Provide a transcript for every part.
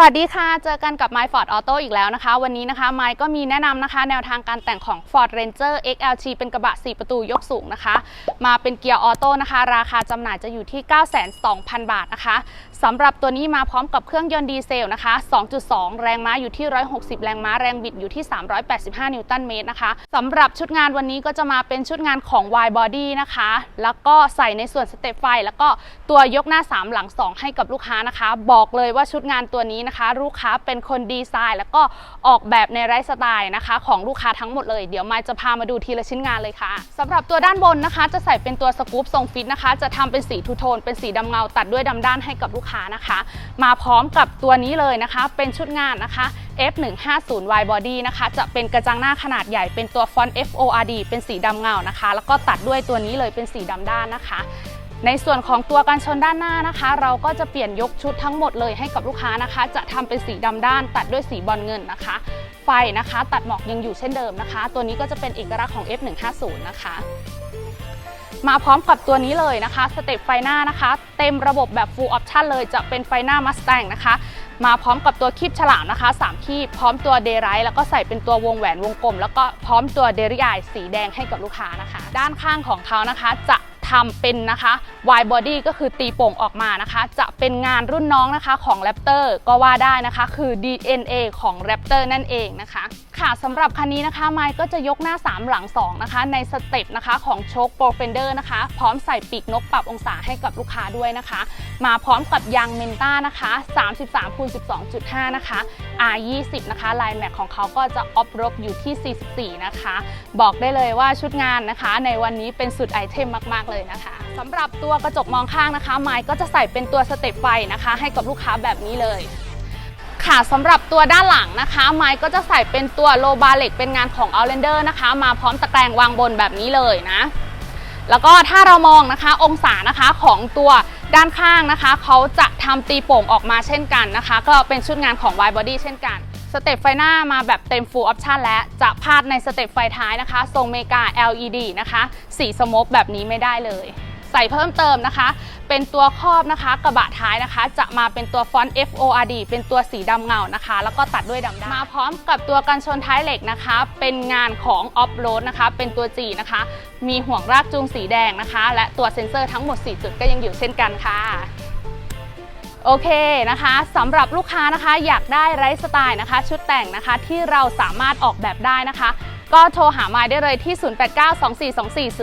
สวัสดีค่ะ เจอกันกับ My Ford Auto อีกแล้วนะคะ วันนี้นะคะไมค์ก็มีแนะนำนะคะ แนวทางการแต่งของ Ford Ranger XLT เป็นกระบะ 4 ประตูยกสูงนะคะ มาเป็นเกียร์ออโต้นะคะ ราคาจำหน่ายจะอยู่ที่ 92,000 บาทนะคะสำหรับตัวนี้มาพร้อมกับเครื่องยนต์ดีเซลนะคะ 2.2 แรงม้าอยู่ที่ 160 แรงม้า แรงบิดอยู่ที่ 385 นิวตันเมตรนะคะสำหรับชุดงานวันนี้ก็จะมาเป็นชุดงานของ Y Body นะคะ แล้วก็ใส่ในส่วนสเตปไฟ แล้วก็ตัวยกหน้า 3 หลัง 2 ให้กับลูกค้านะคะ บอกเลยว่าชุดงานตัวนี้นะคะ ลูกค้าเป็นคนดีไซน์ แล้วก็ออกแบบในไลฟ์สไตล์นะคะ ของลูกค้าทั้งหมดเลย เดี๋ยวมายจะพามาดูทีละชิ้นงานเลยค่ะสำหรับตัวด้านบนนะคะ จะใส่เป็นตัวสกู๊ปทรงฟิตนะคะ จะทำเป็นสีทูโทน เป็นสีดำเงาตัดด้วยดำด้านให้กับลูกค้านะคะ มาพร้อมกับตัวนี้เลยนะคะ เป็นชุดงานนะคะ F150Y Body นะคะ จะเป็นกระจังหน้าขนาดใหญ่เป็นตัวฟอนต์ FORD เป็นสีดำเงานะคะ แล้วก็ตัดด้วยตัวนี้เลยเป็นสีดำด้านนะคะ ในส่วนของตัวกันชนด้านหน้านะคะ เราก็จะเปลี่ยนยกชุดทั้งหมดเลยให้กับลูกค้านะคะ จะทำเป็นสีดำด้าน ตัดด้วยสีบอลเงินนะคะ ไฟนะคะ ตัดหมอกยังอยู่เช่นเดิมนะคะ ตัวนี้ก็จะเป็นเอกลักษณ์ของ F150 นะคะ มาพร้อมกับตัวนี้เลยนะคะสเต็ปไฟหน้านะคะ เต็มระบบแบบ full option เลยจะเป็นไฟหน้า Mustang นะคะ มาพร้อมกับตัวคีบฉลามนะคะ3คีบพร้อมตัวเดย์ไรแล้วก็ใส่เป็นตัววงแหวนวงกลม แล้วก็พร้อมตัวเดริไอสีแดงให้กับลูกค้านะคะ ด้านข้างของเขานะคะจะ ทำเป็นนะคะ wide body ก็คือตีโป่งออกมานะคะ จะเป็นงานรุ่นน้องนะคะของแรปเตอร์ก็ว่าได้นะคะ คือ DNA ของแรปเตอร์นั่นเองนะคะ ค่ะสำหรับคันนี้นะคะไมค์ก็จะยกหน้า 3 หลัง 2 นะคะ ในสเต็ปนะคะของโชคโปรเฟนเดอร์นะคะ พร้อมใส่ปีกนกปรับองศาให้กับลูกค้าด้วยนะคะ มาพร้อมกับยางเมนต้านะคะ33คูณ12.5 นะคะ R20 นะคะลายแม็กของเขาก็จะออฟรบอยู่ที่ 44 นะคะ บอกได้เลยว่าชุดงานนะคะ ในวันนี้เป็นสุดไอเทมมาก ๆ เลยนะคะสำหรับตัวกระจกมองข้างนะคะไมค์ก็จะใส่เป็นตัวสเต็ปไฟนะคะ ให้กับลูกค้าแบบนี้เลย ค่ะสำหรับตัวด้านหลังนะคะ ไมค์ก็จะใส่เป็นตัวโลบาเล็กเป็นงานของ Outlander นะคะ มาพร้อมตะแกรงวางบนแบบนี้เลยนะ แล้วก็ถ้าเรามองนะคะองศานะคะของตัวด้านข้างนะคะเขาจะทำตีโป่งออกมาเช่นกันนะคะ ก็เป็นชุดงานของ Y Body เช่นกันสเต็ปไฟหน้ามาแบบเต็ม Full Option และจะพาดในสเต็ปไฟท้ายนะคะ ทรงเมกา LED นะคะ สีสโมกแบบนี้ไม่ได้เลย ใส่เพิ่มเติมนะคะ เป็นตัวครอบนะคะ กระบะท้ายนะคะ จะมาเป็นตัวฟอนต์ FORD เป็นตัวสีดำเงานะคะ แล้วก็ตัดด้วยดำด้านมาพร้อมกับตัวกันชนท้ายเหล็กนะคะ เป็นงานของออฟโรดนะคะ เป็นตัว G นะคะ มีห่วงรากจูงสีแดงนะคะ และตัวเซ็นเซอร์ทั้งหมด 4 จุดก็ยังอยู่เช่นกันค่ะโอเคนะคะสำหรับลูกค้านะคะอยากได้ไลฟ์สไตล์นะคะ ชุดแต่งนะคะที่เราสามารถออกแบบได้นะคะ ก็โทรหามายได้เลยที่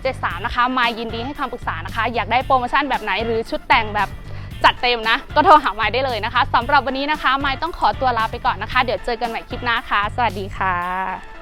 0892424073 นะคะ มายยินดีให้คำปรึกษานะคะ อยากได้โปรโมชั่นแบบไหนหรือชุดแต่งแบบจัดเต็มนะ ก็โทรหามายได้เลยนะคะสำหรับวันนี้นะคะ มายต้องขอตัวลาไปก่อนนะคะ เดี๋ยวเจอกันใหม่คลิปหน้าค่ะ สวัสดีค่ะ